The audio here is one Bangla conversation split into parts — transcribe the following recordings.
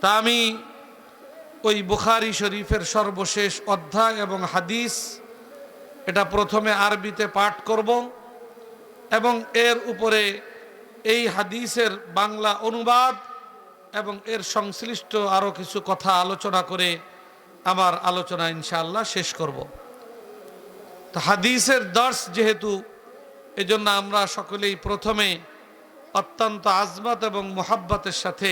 তা আমি ওই বুখারি শরীফের সর্বশেষ অধ্যায় এবং হাদিস এটা প্রথমে আরবিতে পাঠ করব এবং এর উপরে এই হাদিসের বাংলা অনুবাদ এবং এর সংশ্লিষ্ট আরও কিছু কথা আলোচনা করে আমার আলোচনা ইনশাআল্লাহ শেষ করব। তো হাদিসের দর্শ যেহেতু, এজন্য আমরা সকলেই প্রথমে অত্যন্ত আজমত এবং মোহাব্বতের সাথে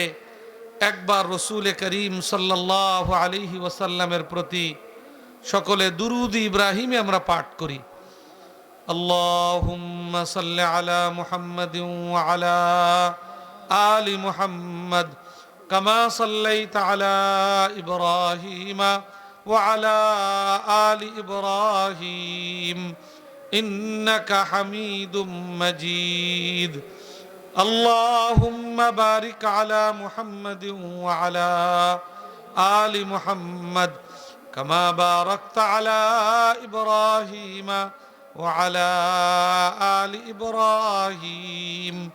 একবার রসুল করিম সাল্লাহ আলিহি ওসাল্লামের প্রতি সকলে দুরুদ ইব্রাহিমে আমরা পাঠ করি اللهم صل على محمد وعلى آل محمد كما صليت على إبراهيم وعلى آل إبراهيم إنك حميد مجيد اللهم بارك على محمد وعلى آل محمد كما باركت على إبراهيم وعلى آل إبراهيم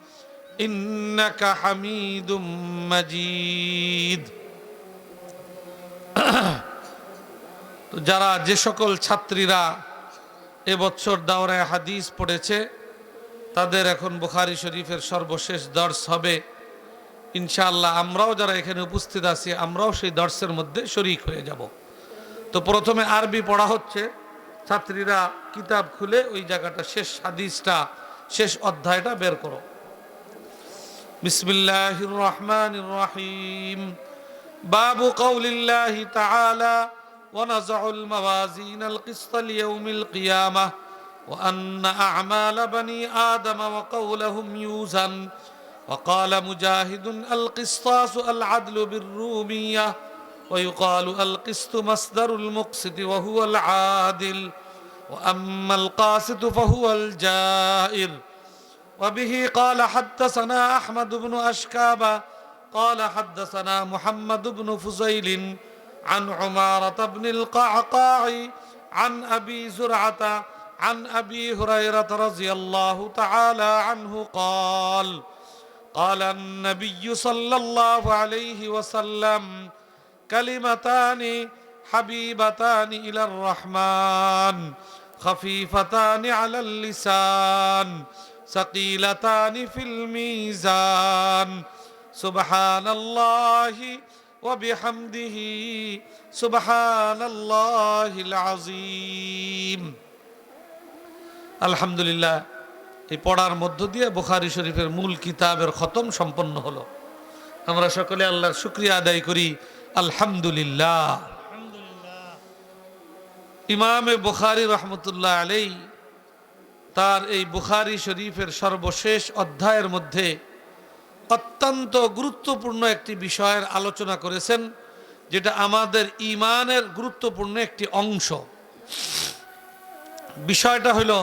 إنك حميد مجيد তো যারা যে সকল ছাত্রীরা এবছর দাওরায় হাদিস পড়েছে তাদের এখন বুখারি শরীফের সর্বশেষ দর্শ হবে ইনশাআল্লাহ আমরাও যারা এখানে উপস্থিত আছি আমরাও সেই দর্শের মধ্যে শরিক হয়ে যাব তো প্রথমে আরবি পড়া হচ্ছে ছাত্রীরা কিতাব খুলে ওই জায়গাটা শেষ হাদিসটা শেষ অধ্যায়টা বের করো বিসমিল্লাহির রহমানির রহিম বাবু কৌলিল্লাহি তাআলা ونزع الموازين القسط ليوم القيامة وأن أعمال بني آدم وقولهم يوزن. وقال مجاهد القسطاس العدل بالرومية. ويقال القسط مصدر المقسط وهو العادل. وأما القاسط فهو الجائر وبه قال حدثنا أحمد بن أشكابة قال حدثنا محمد بن فزيل عن عمارة بن القعقاع عن أبي زرعة عن أبي هريرة رضي الله تعالى عنه قال قال النبي صلى الله عليه وسلم كلمتان حبيبتان إلى الرحمن خفيفتان على اللسان ثقيلتان في الميزان. سبحان الله وبحمده سبحان الله العظيم. আলহামদুলিল্লাহ, এই পড়ার মধ্য দিয়ে বুখারি শরীফের মূল কিতাবের খতম সম্পন্ন হলো। আমরা সকলে আল্লাহর শুক্রিয়া আদায় করি। আলহামদুলিল্লাহ। ইমামে বুখারি রহমতুল্লাহ আলাই তার এই বুখারি শরীফের সর্বশেষ অধ্যায়ের মধ্যে অত্যন্ত গুরুত্বপূর্ণ একটি বিষয়ের আলোচনা করেছেন, যেটা আমাদের ইমানের গুরুত্বপূর্ণ একটি অংশ। বিষয়টা হলো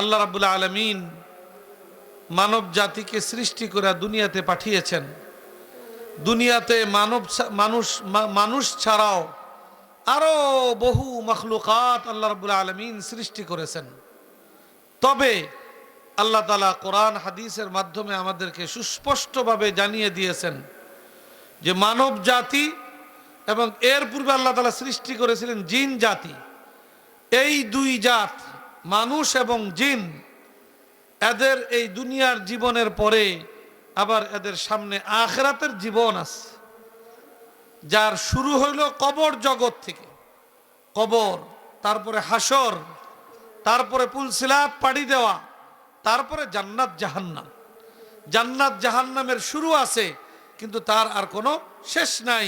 আল্লাহ রাবুল আলমিন মানব জাতিকে সৃষ্টি করে দুনিয়াতে পাঠিয়েছেন। দুনিয়াতে মানব মানুষ মানুষ ছাড়াও আরও বহু মখলুকাত আল্লাহ রাবুল আলমিন সৃষ্টি করেছেন। তবে আল্লাহ তালা কোরআন, হাদিসের মাধ্যমে আমাদেরকে সুস্পষ্টভাবে জানিয়ে দিয়েছেন যে মানব জাতি এবং এর পূর্বে আল্লাহ তালা সৃষ্টি করেছিলেন জিন জাতি। এই দুই জাত মানুষ এবং জিন, এদের এই দুনিয়ার জীবনের পরে আবার এদের সামনে আখরাতের জীবন আছে, যার শুরু হইল কবর জগৎ থেকে। কবর, তারপরে হাসর তারপরে পুলসিলাত পাড়ি দেওয়া, তারপরে জান্নাত জাহান্নাম। জান্নাত জাহান্নামের শুরু আছে, কিন্তু তার আর কোনো শেষ নাই।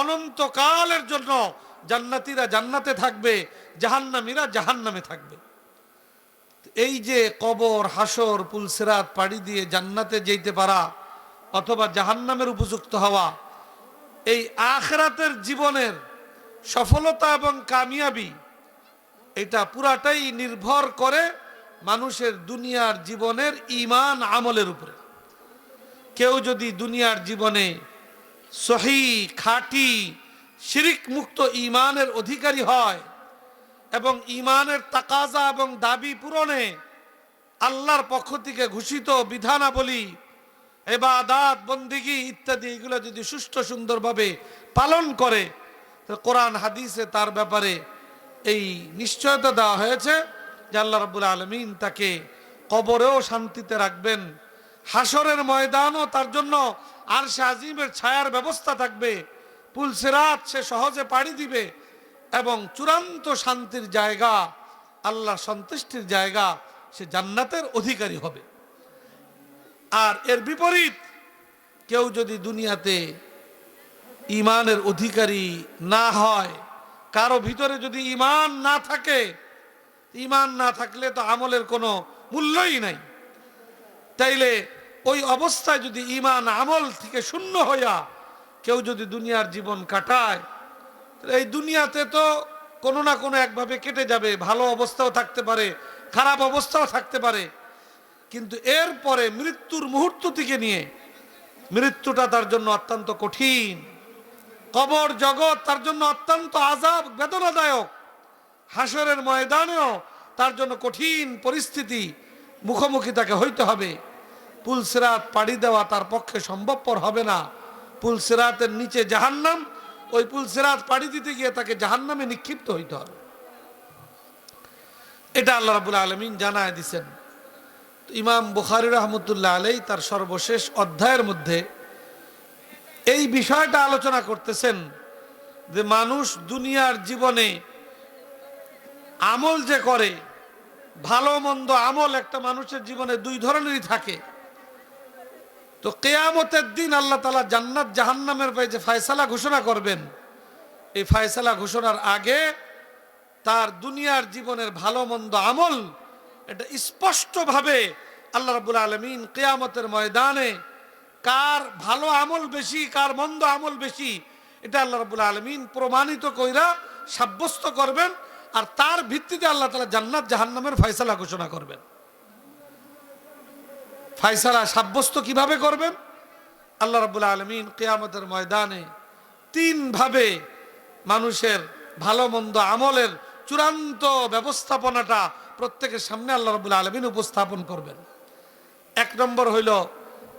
অনন্তকালের জন্য জান্নাতিরা জান্নাতে থাকবে, জাহান্নামীরা জাহান্নামে থাকবে। এই যে কবর হাসর পুলসিরাত, পাড়ি দিয়ে জান্নাতে যেতে পারা, অথবা জাহান্নামের উপযুক্ত হওয়া, এই আখরাতের জীবনের সফলতা এবং কামিয়াবি, এটা পুরাটাই নির্ভর করে মানুষের দুনিয়ার জীবনের ইমান আমলের উপরে। কেউ যদি দুনিয়ার জীবনে সহি, খাঁটি শিরিক মুক্ত ইমানের অধিকারী হয় এবং ইমানের তাকাজা এবং দাবি পূরণে আল্লাহর পক্ষ থেকে ঘোষিত বিধানাবলী, এবাদাত, বন্দিগি ইত্যাদি, এগুলো যদি সুষ্ঠু সুন্দরভাবে পালন করে কোরআন, হাদিসে তার ব্যাপারে এই নিশ্চয়তা দেওয়া হয়েছে যে আল্লাহ রাবুল আলমিন তাকে কবরেও শান্তিতে রাখবেন। হাসরের ময়দানও তার জন্য আর আজিমের ছায়ার ব্যবস্থা থাকবে। পুলসেরাত সে সহজে পাড়ি দিবে। এবং চূড়ান্ত শান্তির জায়গা আল্লাহ সন্তুষ্টির জায়গা, সে জান্নাতের অধিকারী হবে। আর এর বিপরীত, কেউ যদি দুনিয়াতে ইমানের অধিকারী না হয়, কারও ভিতরে যদি ইমান না থাকে ইমান না থাকলে তো আমলের কোনো মূল্যই নাই। তাইলে ওই অবস্থায় যদি ইমান আমল থেকে শূন্য হইয়া কেউ যদি দুনিয়ার জীবন কাটায় এই দুনিয়াতে তো কোনো না কোনো একভাবে কেটে যাবে, ভালো অবস্থাও থাকতে পারে, খারাপ অবস্থাও থাকতে পারে। কিন্তু এরপরে মৃত্যুর মুহূর্ত থেকে নিয়ে মৃত্যুটা তার জন্য অত্যন্ত কঠিন। কবর জগৎ তার জন্য অত্যন্ত আজাব বেদনাদায়ক। হাসরের ময়দানেও তার জন্য কঠিন পরিস্থিতি, মুখোমুখি তাকে হইতে হবে। পুলসিরাত পাড়ি দেওয়া তার পক্ষে সম্ভবপর হবে না। পুলসিরাতের নিচে জাহান্নাম ওই পুলসিরাত পাড়ি দিতে গিয়ে তাকে জাহান্নামে নিক্ষিপ্ত হইতে হবে। এটা আল্লাহ রাবুল আলমিন জানায় দিছেন। ইমাম বুখারি রহমতুল্লাহ আলাই তার সর্বশেষ অধ্যায়ের মধ্যে এই বিষয়টা আলোচনা করতেছেন যে মানুষ দুনিয়ার জীবনে আমল যে করে, ভালো মন্দ আমল একটা মানুষের জীবনে দুই ধরনেরই থাকে। তো কেয়ামতের দিন আল্লাহ তালা জান্নাত জাহান্নামের যে ফায়সালা ঘোষণা করবেন, এই ফায়সালা ঘোষণার আগে তার দুনিয়ার জীবনের ভালো মন্দ আমল, এটা স্পষ্টভাবে আল্লাহ রাবুল আলমিন কেয়ামতের ময়দানে কার ভালো আমল বেশি, কার মন্দ আমল বেশি, এটা আল্লাহ রাবুল আলমিন প্রমাণিত কইরা সাব্যস্ত করবেন, আর তার ভিত্তিতে আল্লাহ তালা জান্নাত জাহান্নামের ফয়সালা ঘোষণা করবেন। ফয়সালা সাব্যস্ত কীভাবে করবেন? আল্লাহ রাবুল আলমিন কেয়ামতের ময়দানে তিনভাবে মানুষের ভালো মন্দ আমলের চূড়ান্ত ব্যবস্থাপনাটা প্রত্যেকের সামনে আল্লাহ রাবুল আলমিন উপস্থাপন করবেন। এক নম্বর হইল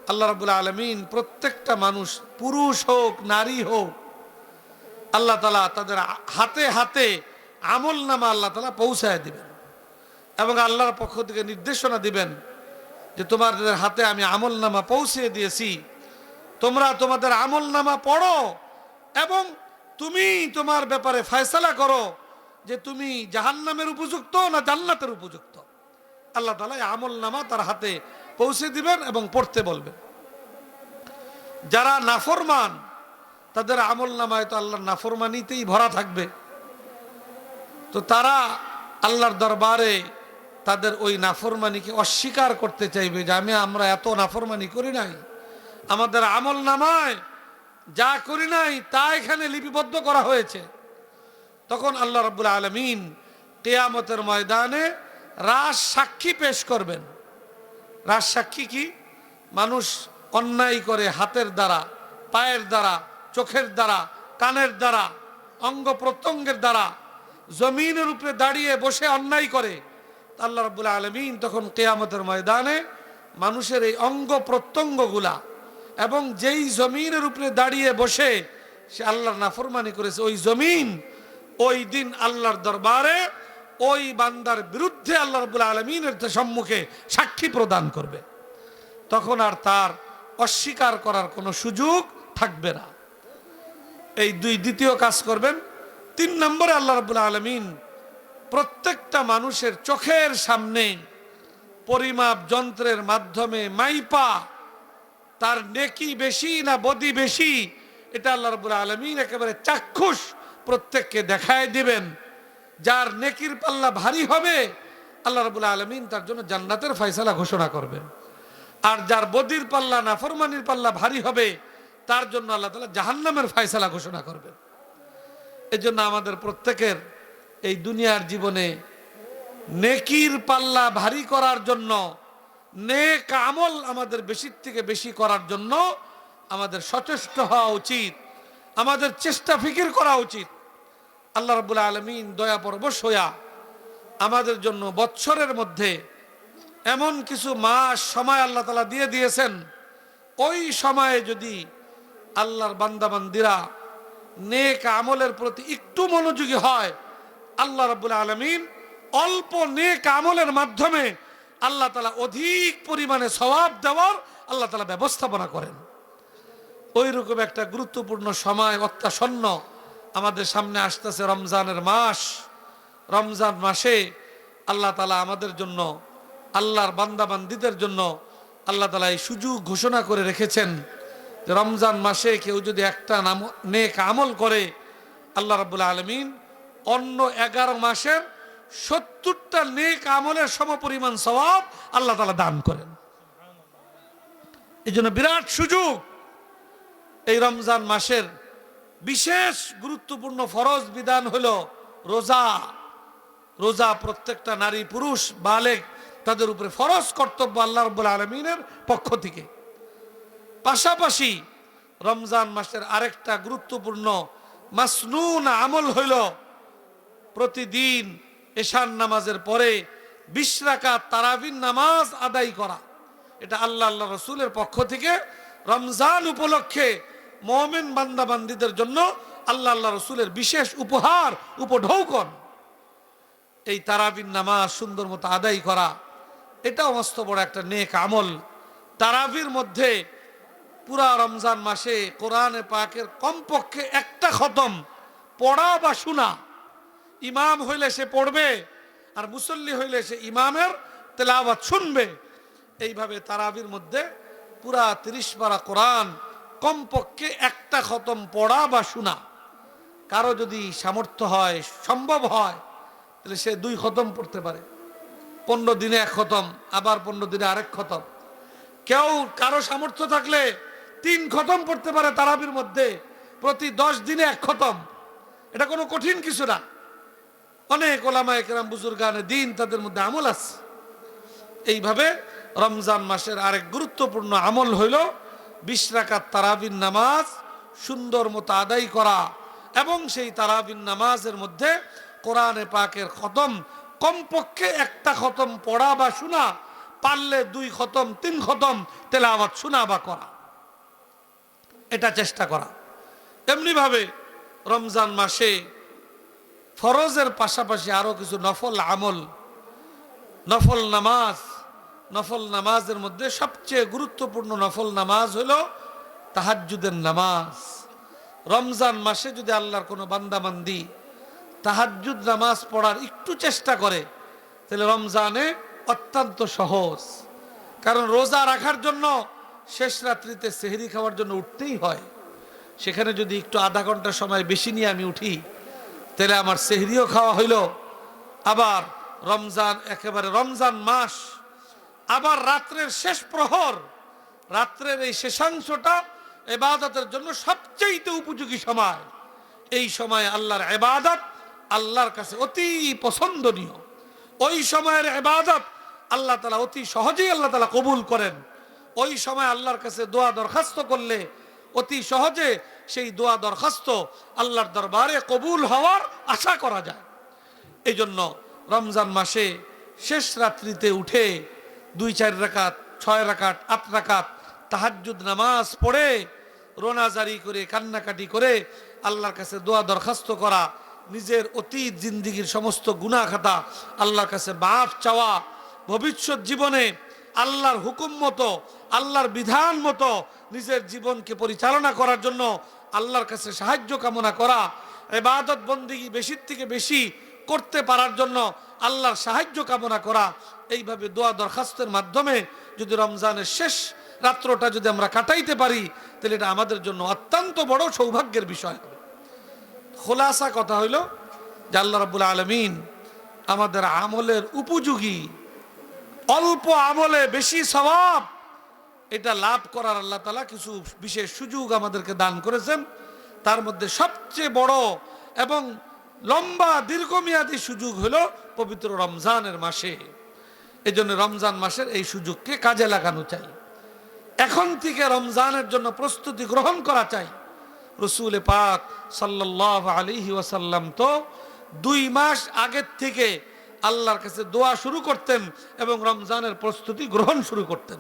আল্লাহ রাবুল আলমিন প্রত্যেকটা মানুষ পুরুষ হোক, নারী হোক, আল্লাহ তালা তাদের হাতে হাতে আমল নামা আল্লাহ তালা পৌঁছায় দিবেন এবং আল্লাহর পক্ষ থেকে নির্দেশনা দিবেন যে তোমাদের হাতে আমি আমল নামা পৌঁছে দিয়েছি, তোমরা তোমাদের আমল নামা পড়ো এবং তুমি তোমার ব্যাপারে ফয়সালা করো যে তুমি জাহান্নামের উপযুক্ত না জান্নাতের উপযুক্ত। আল্লাহ তালা আমল নামা তার হাতে পৌঁছে দিবেন এবং পড়তে বলবেন। যারা নাফরমান, তাদের আমল নামায় তো আল্লাহর নাফরমানিতেই ভরা থাকবে। তো তারা আল্লাহর দরবারে তাদের ওই নাফরমানিকে অস্বীকার করতে চাইবে যে আমি, আমরা এত নাফরমানি করি নাই। আমাদের আমল নামায় যা করি নাই তা এখানে লিপিবদ্ধ করা হয়েছে। তখন আল্লাহ রব্বুল আলমিন কেয়ামতের ময়দানে রাস সাক্ষী পেশ করবেন। রাস সাক্ষী কি? মানুষ অন্যায় করে হাতের দ্বারা, পায়ের দ্বারা, চোখের দ্বারা, কানের দ্বারা, অঙ্গ প্রত্যঙ্গের দ্বারা, জমিনের উপরে দাঁড়িয়ে বসে অন্যায় করে। আল্লাহ রব্বুল আলমিন তখন কেয়ামতের ময়দানে মানুষের এই অঙ্গ প্রত্যঙ্গগুলা এবং যেই জমিনের উপরে দাঁড়িয়ে বসে সে আল্লাহর নাফরমানি করেছে, ওই জমিন ওই দিন আল্লাহর দরবারে ওই বান্দার বিরুদ্ধে আল্লাহ রবুল আলমিনের সম্মুখে সাক্ষী প্রদান করবে। তখন আর তার অস্বীকার করার কোনো সুযোগ থাকবে না। এই দুই দ্বিতীয় কাজ করবেন। তিন নম্বরে আল্লাহ রবুল আলমিন প্রত্যেকটা মানুষের চোখের সামনে পরিমাপ যন্ত্রের মাধ্যমে মাইপা, তার নেকি বেশি না বদি বেশি, এটা আল্লাহ রবুল আলমিন একেবারে চাক্ষুষ প্রত্যেককে দেখায় দিবেন। যার নেকির পাল্লা ভারী হবে, আল্লাহ রবুল আলমিন তার জন্য জান্নাতের ফয়সালা ঘোষণা করবেন আর যার বদির পাল্লা, নাফরমানির পাল্লা ভারী হবে, তার জন্য আল্লাহ তালা জাহান্নামের ফয়সালা ঘোষণা করবেন এজন্য আমাদের প্রত্যেকের এই দুনিয়ার জীবনে নেকির পাল্লা ভারী করার জন্য, নেক আমল আমাদের বেশির থেকে বেশি করার জন্য আমাদের সচেষ্ট হওয়া উচিত, আমাদের চেষ্টা ফিকির করা উচিত। আল্লাহ রাবুল আলমিন দয়া পরবশ হইয়া আমাদের জন্য বৎসরের মধ্যে এমন কিছু মাস সময় আল্লাহ তালা দিয়ে দিয়েছেন। ওই সময়ে যদি আল্লাহর বান্দাবান্দিরা নেক আমলের প্রতি একটু মনোযোগী হয় আল্লাহ রাবুল আলমিন অল্প নেক আমলের মাধ্যমে আল্লাহ তালা অধিক পরিমাণে সওয়াব দেওয়ার আল্লাহ তালা ব্যবস্থাপনা করেন। ওই রকম একটা গুরুত্বপূর্ণ সময় অত্যাসন্ন আমাদের সামনে আসতেছে রমজানের মাস। রমজান মাসে আল্লাহ তালা আমাদের জন্য, আল্লাহর বান্দাবান্দিদের জন্য আল্লাহ তালা এই সুযোগ ঘোষণা করে রেখেছেন যে রমজান মাসে কেউ যদি একটা নাম নেক আমল করে, আল্লাহ রাবুল আলমিন অন্য এগারো মাসের সত্তরটা নেক আমলের সমপরিমাণ স্বভাব আল্লাহ তালা দান করেন। এই জন্য বিরাট সুযোগ এই রমজান মাসের বিশেষ গুরুত্বপূর্ণ ফরজ বিধান হলো রোজা। রোজা প্রত্যেকটা নারী, পুরুষ, বালেক তাদের উপরে ফরজ কর্তব্য আল্লাহ রব্বুল আলমিনের পক্ষ থেকে। পাশাপাশি রমজান মাসের আরেকটা গুরুত্বপূর্ণ মাসনুন আমল হইল প্রতিদিন এশান নামাজের পরে বিশ রাকাত তারাবিন নামাজ আদায় করা। এটা আল্লাহ আল্লাহ রসুলের পক্ষ থেকে রমজান উপলক্ষে মমিন বান্দাবান্দিদের জন্য আল্লাহ আল্লাহ রসুলের বিশেষ উপহার, উপঢৌকন। এই তারাবিন নামাজ সুন্দর মতো আদায় করা, এটাও মস্ত বড় একটা নেক আমল। তারাবির মধ্যে পুরা রমজান মাসে কোরআনে পাকের কমপক্ষে একটা খতম, পড়া বা শোনা। ইমাম হইলে সে পড়বে, আর মুসল্লি হইলে সে ইমামের তেলাওয়াত শুনবে। এইভাবে তারাবির মধ্যে পুরা তিরিশ পারা কোরআন কমপক্ষে একটা খতম পড়া বা শোনা। কারও যদি সামর্থ্য হয়, সম্ভব হয়, তাহলে সে দুই খতম পড়তে পারে। পনেরো দিনে এক খতম, আবার পনেরো দিনে আরেক খতম। কেউ কারও সামর্থ্য থাকলে তিন খতম পড়তে পারে তারাবির মধ্যে, প্রতি দশ দিনে এক খতম। এটা কোনো কঠিন কিছু না। অনেক ওলামা একরাম বুজুর গানে দিন তাদের মধ্যে আমল আছে। এইভাবে রমজান মাসের আরেক গুরুত্বপূর্ণ আমল হইল বিশ তারাবিন নামাজ, সুন্দর মতো আদায় করা এবং সেই তারাবিন নামাজের মধ্যে কোরআনে পাকের খতম কমপক্ষে একটা খতম পড়া বা শোনা, পারলে দুই খতম, তিন খতম তেলাওয়াত শোনা বা করা। এটা চেষ্টা করা। এমনিভাবে রমজান মাসে ফরজের পাশাপাশি আরও কিছু নফল আমল, নফল নামাজ, নফল নামাজের মধ্যে সবচেয়ে গুরুত্বপূর্ণ নফল নামাজ হলো তাহাজ্জুদের নামাজ। রমজান মাসে যদি আল্লাহর কোনো বান্দাবান্দি তাহাজ্জুদ নামাজ পড়ার একটু চেষ্টা করে, তাহলে রমজানে অত্যন্ত সহজ। কারণ রোজা রাখার জন্য শেষ রাত্রিতে সেহরি খাওয়ার জন্য উঠতেই হয়। সেখানে যদি একটু আধা ঘণ্টা সময় বেশি নিয়ে আমি উঠি তাহলে আমার সেহরিও খাওয়া হইল। আবার রমজান, একেবারে রমজান মাস, আবার রাত্রের শেষ প্রহর, রাত্রের এই শেষাংশটা এবাদতের জন্য সবচেয়ে উপযোগী সময়। এই সময় আল্লাহর এবাদত আল্লাহর কাছে অতি পছন্দনীয়। ওই সময়ের এবাদত আল্লাহ তালা অতি সহজেই আল্লাহ তালা কবুল করেন। ওই সময় আল্লাহর কাছে দোয়া দরখাস্ত করলে অতি সহজে সেই দোয়া দরখাস্ত আল্লাহর দরবারে কবুল হওয়ার আশা করা যায়। এই জন্য রমজান মাসে শেষ রাত্রিতে উঠে দুই চার রাকাত, ছয় রাকাত, আট রাকাত তাহাজ্জুদ নামাজ পড়ে রোনাজারি করে, কান্নাকাটি করে আল্লাহর কাছে দোয়া দরখাস্ত করা, নিজের অতীত জিন্দিগির সমস্ত গুণা খাতা আল্লাহর কাছে মাফ চাওয়া, ভবিষ্যৎ জীবনে আল্লাহর হুকুম মতো, আল্লাহর বিধান মতো নিজের জীবনকে পরিচালনা করার জন্য আল্লাহর কাছে সাহায্য কামনা করা এবাদত বন্দিগি বেশির থেকে বেশি করতে পারার জন্য আল্লাহর সাহায্য কামনা করা, এইভাবে দোয়া দরখাস্তের মাধ্যমে যদি রমজানের শেষ রাত্রটা যদি আমরা কাটাইতে পারি, তাহলে এটা আমাদের জন্য অত্যন্ত বড় সৌভাগ্যের বিষয় হবে। খোলাসা কথা হইল যে আল্লাহ রাবুল আলমিন আমাদের আমলের উপযোগী, অল্প আমলে বেশি স্বভাব এটা লাভ করার আল্লাহ তালা কিছু বিশেষ সুযোগ আমাদেরকে দান করেছেন। তার মধ্যে সবচেয়ে বড় এবং লম্বা দীর্ঘমেয়াদী সুযোগ হলো পবিত্র রমজানের মাসে। এই জন্য রমজান মাসের এই সুযোগকে কাজে লাগানো চাই। এখন থেকে রমজানের জন্য প্রস্তুতি গ্রহণ করা চাই। রসুল পাক সাল্লাহ আলিহি ওয়াসাল্লাম তো দুই মাস আগের থেকে আল্লাহর কাছে দোয়া শুরু করতেন এবং রমজানের প্রস্তুতি গ্রহণ শুরু করতেন।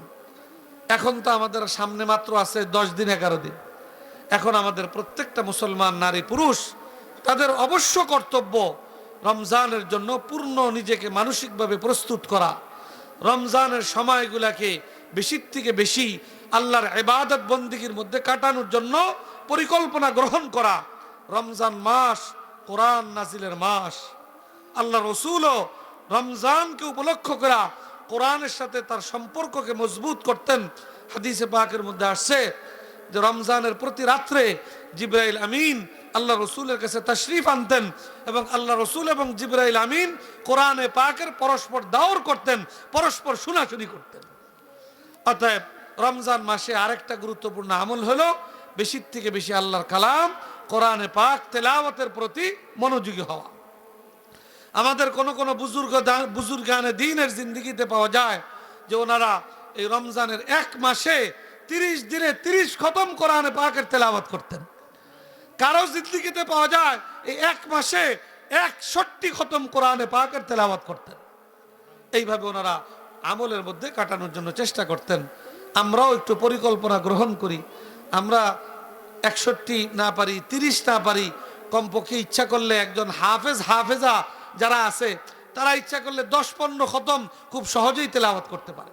এখন তো আমাদের সামনে মাত্র আছে দশ দিন, এগারো দিন। এখন আমাদের প্রত্যেকটা মুসলমান, নারী, পুরুষ, তাদের অবশ্য কর্তব্য রমজানের জন্য পূর্ণ নিজেকে মানসিকভাবে প্রস্তুত করা। রমজানের সময়গুলাকে বেশির থেকে বেশি আল্লাহর এবাদত বন্দিগির মধ্যে কাটানোর জন্য পরিকল্পনা গ্রহণ করা। রমজান মাস কোরআন নাজিলের মাস। আল্লাহ রসুলও রমজানকে উপলক্ষ করা কোরআনের সাথে তার সম্পর্ককে মজবুত করতেন, হাদিসে পাকের মধ্যে আসছে যে রমজানের প্রতি রাত্রে জিব্রাইল আমিন আল্লাহ রসুলের কাছে তশরিফ আনতেন এবং আল্লাহ রসুল এবং জিব্রাইল আমিন কোরআনে পাকের পরস্পর দাওর করতেন, পরস্পর শোনাশুনি করতেন। অতএব রমজান মাসে আরেকটা গুরুত্বপূর্ণ আমল হলো বেশির থেকে বেশি আল্লাহর কালাম, কোরআনে পাক তেলাওয়াতের প্রতি মনোযোগী হওয়া। আমাদের কোন কোন বুজুর্গ বুজুর্গানে দিনের জিন্দিগিতে পাওয়া যায় যে ওনারা এই রমজানের এক মাসে তিরিশ দিনে তিরিশ খতম কোরআনে পাকের তেলাওয়াত করতেন। কারও জিন্দিগিতে পাওয়া যায় এই এক মাসে একষট্টি খতম কোরআনে পাকের তেলাওয়াত করতেন। এইভাবে ওনারা আমলের মধ্যে কাটানোর জন্য চেষ্টা করতেন। আমরাও একটু পরিকল্পনা গ্রহণ করি। আমরা একষট্টি না পারি, তিরিশ না পারি, কমপক্ষে ইচ্ছা করলে একজন হাফেজ, হাফেজা যারা আছে, তারা ইচ্ছা করলে দশ পনেরো খতম খুব সহজেই তেলাওয়াত করতে পারে।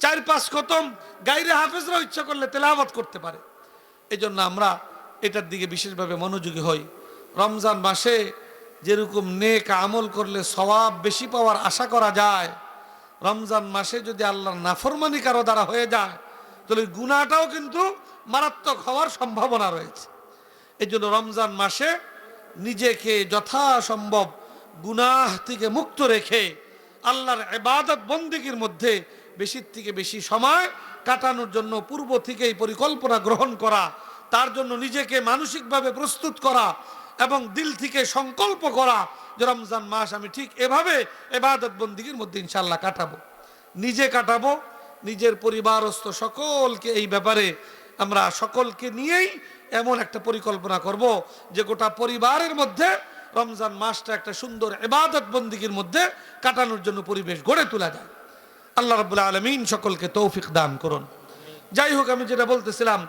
চার পাঁচ খতম, গাইরে হাফেজরাও ইচ্ছা করলে তেলাওয়াত করতে পারে। এই জন্য আমরা এটার দিকে বিশেষভাবে মনোযোগী হই। রমজান মাসে যেরকম নেক আমল করলে সওয়াব বেশি পাওয়ার আশা করা যায়, রমজান মাসে যদি আল্লাহর নাফরমানি কারও দ্বারা হয়ে যায়, তাহলে গুণাটাও কিন্তু মারাত্মক হওয়ার সম্ভাবনা রয়েছে। এই জন্য রমজান মাসে নিজেকে যথাসম্ভব গুনাহ থেকে মুক্ত রেখে আল্লাহর এবাদত বন্দিগির মধ্যে বেশির থেকে বেশি সময় কাটানোর জন্য পূর্ব থেকেই পরিকল্পনা গ্রহণ করা, তার জন্য নিজেকে মানসিকভাবে প্রস্তুত করা এবং দিল থেকে সংকল্প করা যে রমজান মাস আমি ঠিক এভাবে এবাদত বন্দিগির মধ্যে ইনশাল্লাহ কাটাবো। নিজে কাটাবো, নিজের পরিবারস্থ সকলকে এই ব্যাপারে আমরা সকলকে নিয়েই এমন একটা পরিকল্পনা করব যে গোটা পরিবারের মধ্যে রমজান মাসটা একটা সুন্দর এবাদত বন্দিগির মধ্যে কাটানোর জন্য পরিবেশ গড়ে তোলা যায়। আল্লাহ রাবুল্লাহ আলমিন সকলকে তৌফিক দান করুন। যাই হোক, আমি যেটা বলতেছিলাম,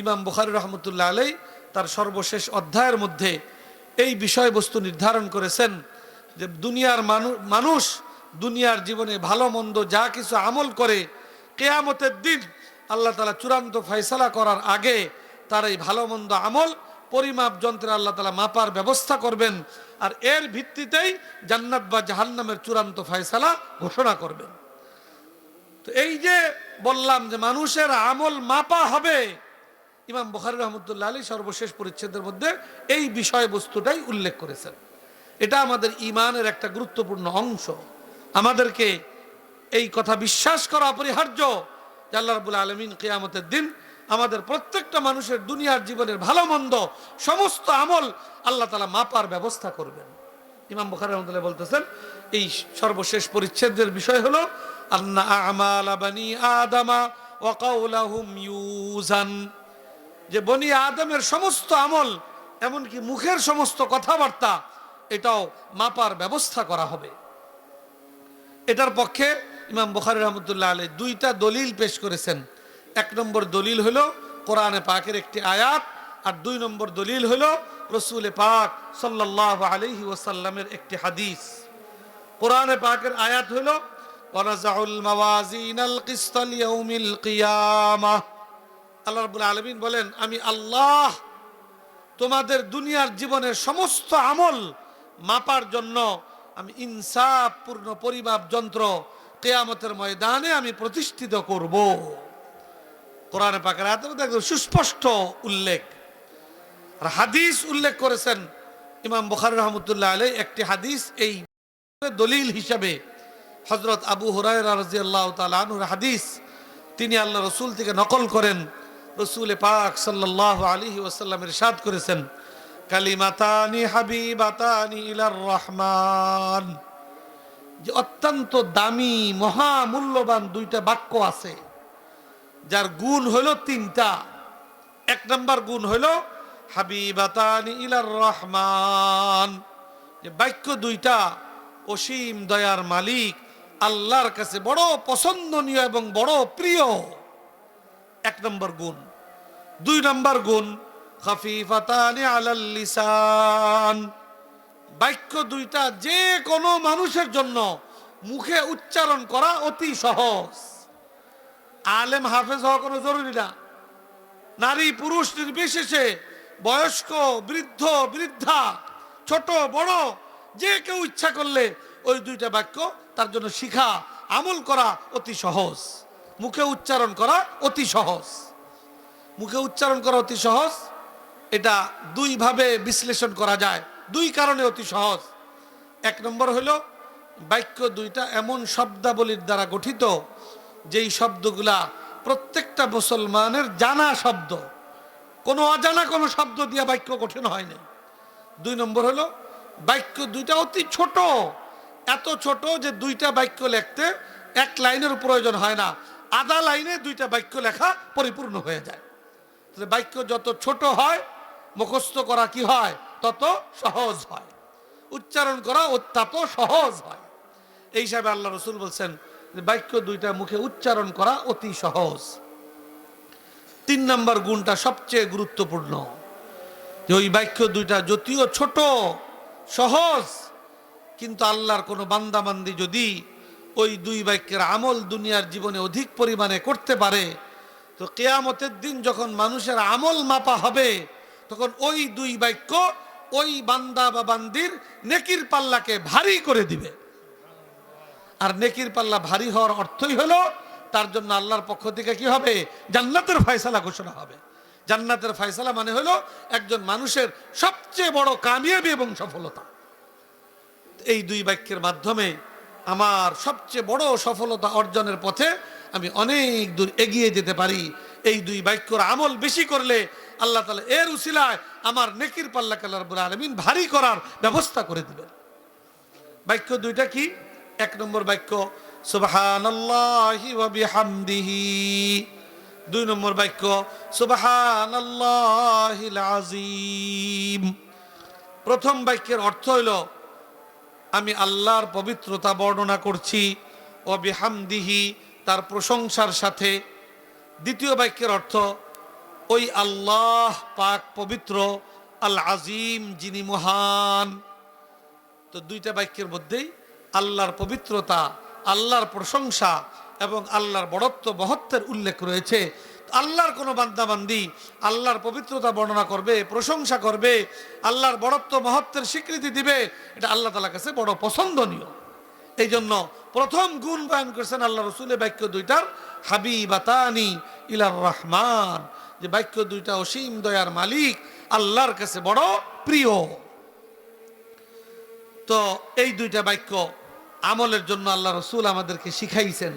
ইমাম বুখারি রহমতুল্লাহ আলাই তার সর্বশেষ অধ্যায়ের মধ্যে এই বিষয়বস্তু নির্ধারণ করেছেন যে দুনিয়ার মানুষ দুনিয়ার জীবনে ভালো মন্দ যা কিছু আমল করে, কেয়ামতের দিন আল্লাহ তালা চূড়ান্ত ফয়সালা করার আগে তার এই ভালো মন্দ আমল পরিমাপ যন্ত্রে আল্লাহ তালা মাপার ব্যবস্থা করবেন, আর এর ভিত্তিতেই জান্নাত বা জাহান্নামের চূড়ান্ত ফয়সালা ঘোষণা করবেন। তো এই যে বললাম যে মানুষের আমল মাপা হবে, ইমাম বখারি রহমতুল্লাহ আলী সর্বশেষ পরিচ্ছেদের মধ্যে এই বিষয়বস্তুটাই উল্লেখ করেছেন। এটা আমাদের ইমানের একটা গুরুত্বপূর্ণ অংশ। আমাদেরকে এই কথা বিশ্বাস করা অপরিহার্য আল্লাহ রাবুল আলমিন কেয়ামতের দিন আমাদের প্রত্যেকটা মানুষের দুনিয়ার জীবনের ভালো মন্দ সমস্ত আমল আল্লাহ তালা মাপার ব্যবস্থা করবেন। ইমাম বখারি রহমতুল্লাহ বলতেছেন, এই সর্বশেষ পরিচ্ছেদের বিষয় হলো, আন্না আমাল বানি আদামা ওয়াকাউলাহুম ইউজান যে বনি আদমের সমস্ত আমল, এমনকি মুখের সমস্ত কথাবার্তা, এটাও মাপার ব্যবস্থা করা হবে। এটার পক্ষে ইমাম বখারি রহমতুল্লাহ আলী দুইটা দলিল পেশ করেছেন। এক নম্বর দলিল হলো কোরআনে পাকের একটি আয়াত, আর দুই নম্বর দলিল হলো রসুল পাক সাল্লাহ আলহি ওসাল্লামের একটি হাদিস। কোরআনে পাকের আয়াত হলো আল্লাহ রাব্বুল আলামিন বলেন, আমি আল্লাহ তোমাদের দুনিয়ার জীবনের সমস্ত আমল মাপার জন্য আমি ইনসাফ পূর্ণ পরিমাপ যন্ত্র কেয়ামতের ময়দানে আমি প্রতিষ্ঠিত করব। কোরআনে পাকের মধ্যে একদম সুস্পষ্ট উল্লেখ। আর হাদিস উল্লেখ করেছেন ইমাম বুখারী রহমতুল্লাহ আলাই একটি হাদিস এই দলিল হিসাবে হজরত আবু হুরায় রাজিয়াল্লাহ তালুর হাদিস, তিনি আল্লাহ রসুল থেকে নকল করেন, রসুল পাক সাল্লাহ আলী ওসাল্লামের সাদ করেছেন, কালিমাতানি হাবিবাতানি ইলার রহমান। যে অত্যন্ত দামি, মহামূল্যবান দুইটা বাক্য আছে। যার গুণ হলো তিনটা। এক নম্বর গুণ হলো হাবিবাতানি ইলার রহমান। যে বাক্য দুইটা, অসীম দয়ার মালিক, আল্লাহর কাছে বড় পছন্দনীয় এবং বড় প্রিয়। এক নম্বর গুণ। দুই নম্বর গুণ, খাফিফাতানি আলাল বাক্য দুইটা যে কোনো মানুষের জন্য মুখে উচ্চারণ করা অতি সহজ। আলেম হাফেজ হওয়া কোনো জরুরি না। নারী, পুরুষ, নির্বিশেষে বয়স্ক, বৃদ্ধ, বৃদ্ধা, ছোট, বড়, যে কেউ ইচ্ছা করলে ওই দুইটা বাক্য তার জন্য শিখা, আমল করা অতি সহজ। মুখে উচ্চারণ করা অতি সহজ। মুখে উচ্চারণ করা অতি সহজ, এটা দুইভাবে বিশ্লেষণ করা যায়। দুই কারণে অতি সহজ। এক নম্বর হলো, বাক্য দুইটা এমন শব্দাবলীর দ্বারা গঠিত যেই শব্দগুলা প্রত্যেকটা মুসলমানের জানা শব্দ, কোনো অজানা কোনো শব্দ দিয়ে বাক্য গঠন হয়নি দুই নম্বর হলো, বাক্য দুইটা অতি ছোট, এত ছোট যে দুইটা বাক্য লিখতে এক লাইনের প্রয়োজন হয় না, আধা লাইনে দুইটা বাক্য লেখা পরিপূর্ণ হয়ে যায়। তাহলে বাক্য যত ছোট হয়, মুখস্থ করা কি হয়? তত সহজ হয়। উচ্চারণ করা অত্যন্ত সহজ হয়। এই হিসাবে আল্লাহ রসুল বলছেন বাক্য দুইটা মুখে উচ্চারণ করা অতি সহজ। তিন নম্বর গুণটা সবচেয়ে গুরুত্বপূর্ণ। যে ওই বাক্য দুইটা যদিও ছোট, সহজ, কিন্তু আল্লাহর কোনো বান্দাবান্দি যদি ওই দুই বাক্যের আমল দুনিয়ার জীবনে অধিক পরিমাণে করতে পারে, তো কেয়ামতের দিন যখন মানুষের আমল মাপা হবে, তখন ওই দুই বাক্য ওই বান্দা বা বান্দির নেকির পাল্লাকে ভারী করে দিবে। আর নেকির পাল্লা ভারী হওয়ার অর্থই হলো, তার জন্য আল্লাহর পক্ষ থেকে কি হবে? জান্নাতের ফয়সালা ঘোষণা হবে। জান্নাতের ফয়সালা মানে হলো একজন মানুষের সবচেয়ে বড় কামিয়াবি এবং সফলতা। এই দুই বাক্যের মাধ্যমে আমার সবচেয়ে বড় সফলতা অর্জনের পথে আমি অনেক দূর এগিয়ে যেতে পারি। এই দুই বাক্যর আমল বেশি করলে আল্লাহ তালা এর উসিলায় আমার নেকির পাল্লা কাল্লা রব্বুল আলমিন ভারী করার ব্যবস্থা করে দিবেন। বাক্য দুইটা কি? এক নম্বর বাক্য বিহামদিহি। দুই নম্বর বাক্য, সুবহানাল্লাহিল আযীম। প্রথম বাক্যের অর্থ হইল, আমি আল্লাহর পবিত্রতা বর্ণনা করছি ও বিহামদিহি, তার প্রশংসার সাথে। দ্বিতীয় বাক্যের অর্থ, ওই আল্লাহ পাক পবিত্র, আল আজিম যিনি মহান। তো দুইটা বাক্যের মধ্যেই আল্লাহর পবিত্রতা, আল্লাহর প্রশংসা এবং আল্লাহর বড়ত্ব, মহত্বের উল্লেখ রয়েছে। আল্লাহর কোনো বান্দাবান্দি আল্লাহর পবিত্রতা বর্ণনা করবে, প্রশংসা করবে, আল্লাহর বড়ত্ব, মহত্বের স্বীকৃতি দিবে, এটা আল্লাহ তালার কাছে বড় পছন্দনীয়। এই জন্য প্রথম গুণ বয়ান করেছেন আল্লাহ রসুলের বাক্য দুইটার, হাবিবাতানি ইলার রহমান। যে বাক্য দুইটা অসীম দয়ার মালিক, আল্লাহর কাছে বড় প্রিয়। তো এই দুইটা বাক্য আমলের জন্য আল্লাহ রসুল আমাদেরকে শিখাইছেন।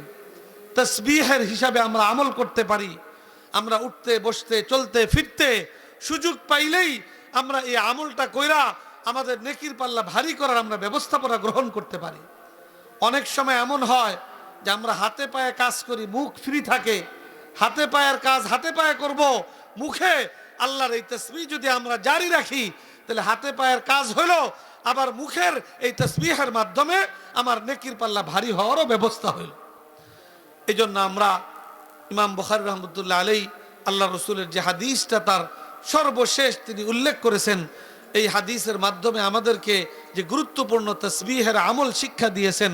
তসবিহের হিসাবে আমরা আমল করতে পারি। আমরা উঠতে, বসতে, চলতে, ফিরতে সুযোগ পাইলেই আমরা এই আমলটা কইরা আমাদের নেকির পাল্লা ভারী করার আমরা ব্যবস্থাপনা গ্রহণ করতে পারি। অনেক সময় এমন হয় যে আমরা হাতে পায়ে কাজ করি, মুখ ফ্রি থাকে। হাতে পায়ের কাজ হাতে পায়ে করব, মুখে আল্লাহর এই তসবি যদি আমরা জারি রাখি, তাহলে হাতে পায়ের কাজ হইল আবার মুখের এই তসবিহের মাধ্যমে আমার নেকির পাল্লা ভারী হওয়ারও ব্যবস্থা হইল। এই জন্য আমরা ইমাম বখারি রহমতুল্লাহ আলাই আল্লাহ রসুলের যে হাদিসটা তার সর্বশেষ তিনি উল্লেখ করেছেন, এই হাদিসের মাধ্যমে আমাদেরকে যে গুরুত্বপূর্ণ তসবিহের আমল শিক্ষা দিয়েছেন,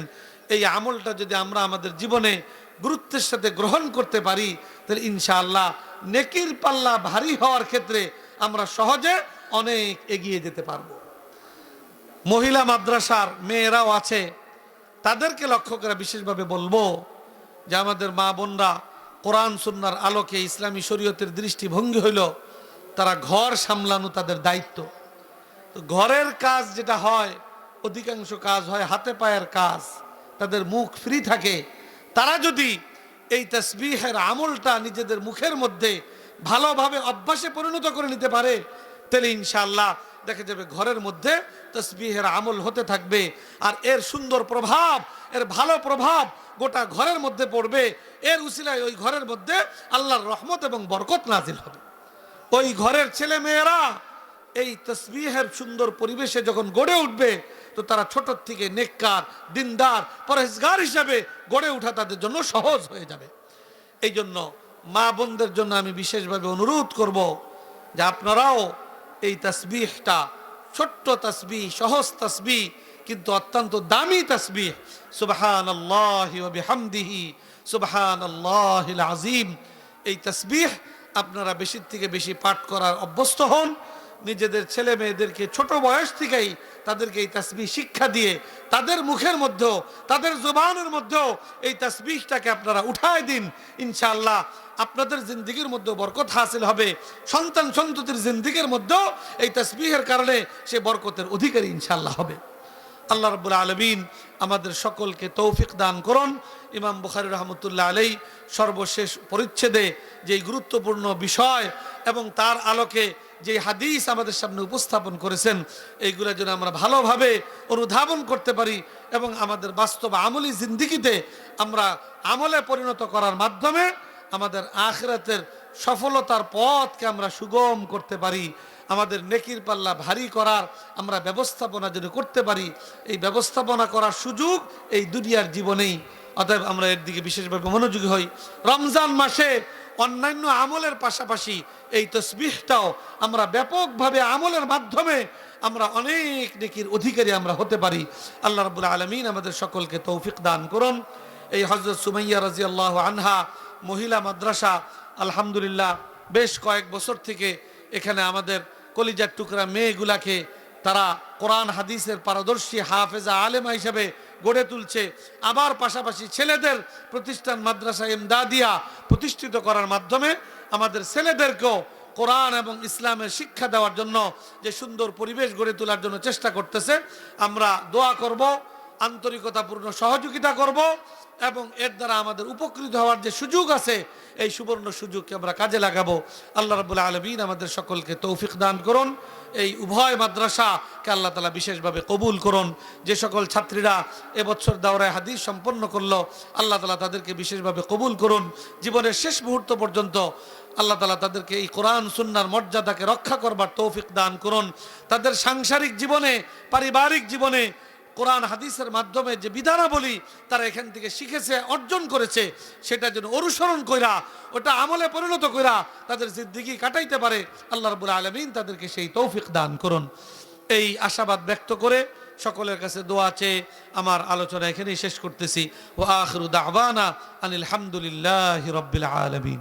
এই আমলটা যদি আমরা আমাদের জীবনে গুরুত্বের সাথে গ্রহণ করতে পারি, তাহলে ইনশাআল্লাহ নেকির পাল্লা ভারী হওয়ার ক্ষেত্রে আমরা সহজে অনেক এগিয়ে যেতে পারব। মহিলা মাদ্রাসার মেয়েরাও আছে, তাদেরকে লক্ষ্য করে বিশেষভাবে বলব যে আমাদের মা বোনরা কোরআন, সুন্নার আলোকে ইসলামী শরীয়তের দৃষ্টিভঙ্গি হইল, তারা ঘর সামলানো তাদের দায়িত্ব। তো ঘরের কাজ যেটা হয়, অধিকাংশ কাজ হয় হাতে পায়ের কাজ, তাদের মুখ ফ্রি থাকে। তারা যদি এই তসবিহের আমলটা নিজেদের মুখের মধ্যে ভালোভাবে অভ্যাসে পরিণত করে নিতে পারে, তাহলে ইনশাআল্লাহ দেখা যাবে ঘরের মধ্যে তসবিহের আমল হতে থাকবে। আর এর সুন্দর প্রভাব, এর ভালো প্রভাব গোটা ঘরের মধ্যে পড়বে। এর উসিলায় ওই ঘরের মধ্যে আল্লাহর রহমত এবং বরকত নাজিল হবে। ওই ঘরের ছেলে মেয়েরা এই তসবিহের সুন্দর পরিবেশে যখন গড়ে উঠবে, তো তারা ছোট থেকে নেককার, দিনদার, পরহেজগার হিসাবে গড়ে ওঠা তাদের জন্য সহজ হয়ে যাবে। এই জন্য মা বোনদের জন্য আমি বিশেষভাবে অনুরোধ করব যে আপনারাও এই তসবিহটা, ছোট্ট তসবি সহজ তসবি কিন্তু অত্যন্ত দামি তসবিহ। সুবহান আল্লাহামদিহি সুবহান আল্লাহ আজিম এই তসবিহ আপনারা বেশির থেকে বেশি পাঠ করার অভ্যস্ত হন। নিজেদের ছেলে মেয়েদেরকে ছোট বয়স থেকেই তাদেরকে এই তাসবি শিক্ষা দিয়ে তাদের মুখের মধ্যেও, তাদের জবানের মধ্যেও এই তাসবিহটাকে আপনারা উঠায় দিন, ইনশাআল্লাহ। আপনাদের জিন্দিগির মধ্যে বরকত হাসিল হবে। সন্তান সন্ততির জিন্দিগির মধ্যেও এই তাসবিহের কারণে সে বরকতের অধিকারী ইনশাআল্লাহ হবে। আল্লাহ রব্বুল আলমিন আমাদের সকলকে তৌফিক দান করুন। ইমাম বুখারি রহমতুল্লাহ আলাই সর্বশেষ পরিচ্ছেদে যেই গুরুত্বপূর্ণ বিষয় এবং তার আলোকে যে হাদিস আমাদের সামনে উপস্থাপন করেছেন, এইগুলো যেন আমরা ভালোভাবে অনুধাবন করতে পারি এবং আমাদের বাস্তব আমলি জিন্দিগিতে আমরা আমলে পরিণত করার মাধ্যমে আমাদের আখরাতের সফলতার পথকে আমরা সুগম করতে পারি, আমাদের নেকির পাল্লা ভারী করার আমরা ব্যবস্থাপনা যেন করতে পারি, এই ব্যবস্থাপনা করার সুযোগ এই দুনিয়ার জীবনেই। অতএব আমরা এর দিকে বিশেষভাবে মনোযোগী হই। রমজান মাসে অন্যান্য আমলের পাশাপাশি এই তসবিহটাও আমরা ব্যাপকভাবে আমলের মাধ্যমে আমরা অনেক নেকির অধিকারী আমরা হতে পারি। আল্লাহ রাবুল আলমিন আমাদের সকলকে তৌফিক দান করুন। এই হজরত সুমাইয়া রাজি আল্লাহ আনহা, মহিলা মাদ্রাসা, আলহামদুলিল্লাহ বেশ কয়েক বছর থেকে এখানে আমাদের কলিজার টুকরা মেয়েগুলাকে তারা কোরআন, হাদিসের পারদর্শী হাফেজা, আলেমা হিসেবে গড়ে তুলছে। আবার পাশাপাশি ছেলেদের প্রতিষ্ঠান মাদ্রাসা এমদাদিয়া প্রতিষ্ঠিত করার মাধ্যমে আমাদের ছেলেদেরকেও কোরআন এবং ইসলামের শিক্ষা দেওয়ার জন্য যে সুন্দর পরিবেশ গড়ে তোলার জন্য চেষ্টা করতেছে, আমরা দোয়া করব। আন্তরিকতাপূর্ণ সহযোগিতা করব এবং এর দ্বারা আমাদের উপকৃত হওয়ার যে সুযোগ আছে, এই সুবর্ণ সুযোগকে আমরা কাজে লাগাবো। আল্লাহ রাবুল আলমিন আমাদের সকলকে তৌফিক দান করুন। এই উভয় মাদ্রাসাকে আল্লাহ তালা বিশেষভাবে কবুল করুন। যে সকল ছাত্রীরা এবছর দাওরায় হাদিস সম্পন্ন করল, আল্লাহ তালা তাদেরকে বিশেষভাবে কবুল করুন। জীবনের শেষ মুহূর্ত পর্যন্ত আল্লাহ তালা তাদেরকে এই কোরআন, সুন্নার মর্যাদাকে রক্ষা করবার তৌফিক দান করুন। তাদের সাংসারিক জীবনে, পারিবারিক জীবনে কোরআন হাদিসের মাধ্যমে যে বিধানাবলী তারা এখান থেকে শিখেছে, অর্জন করেছে, সেটা যেন অনুসরণ কইরা, ওটা আমলে পরিণত কইরা তাদের জিদ্দিগি কাটাইতে পারে, আল্লাহ রবুল আলমিন তাদেরকে সেই তৌফিক দান করুন। এই আশাবাদ ব্যক্ত করে সকলের কাছে দোয়া চেয়ে আমার আলোচনা এখানেই শেষ করতেছি। ও আখরুদ আবানা আনিল হামদুলিল্লাহ রব্বিল আলমিন।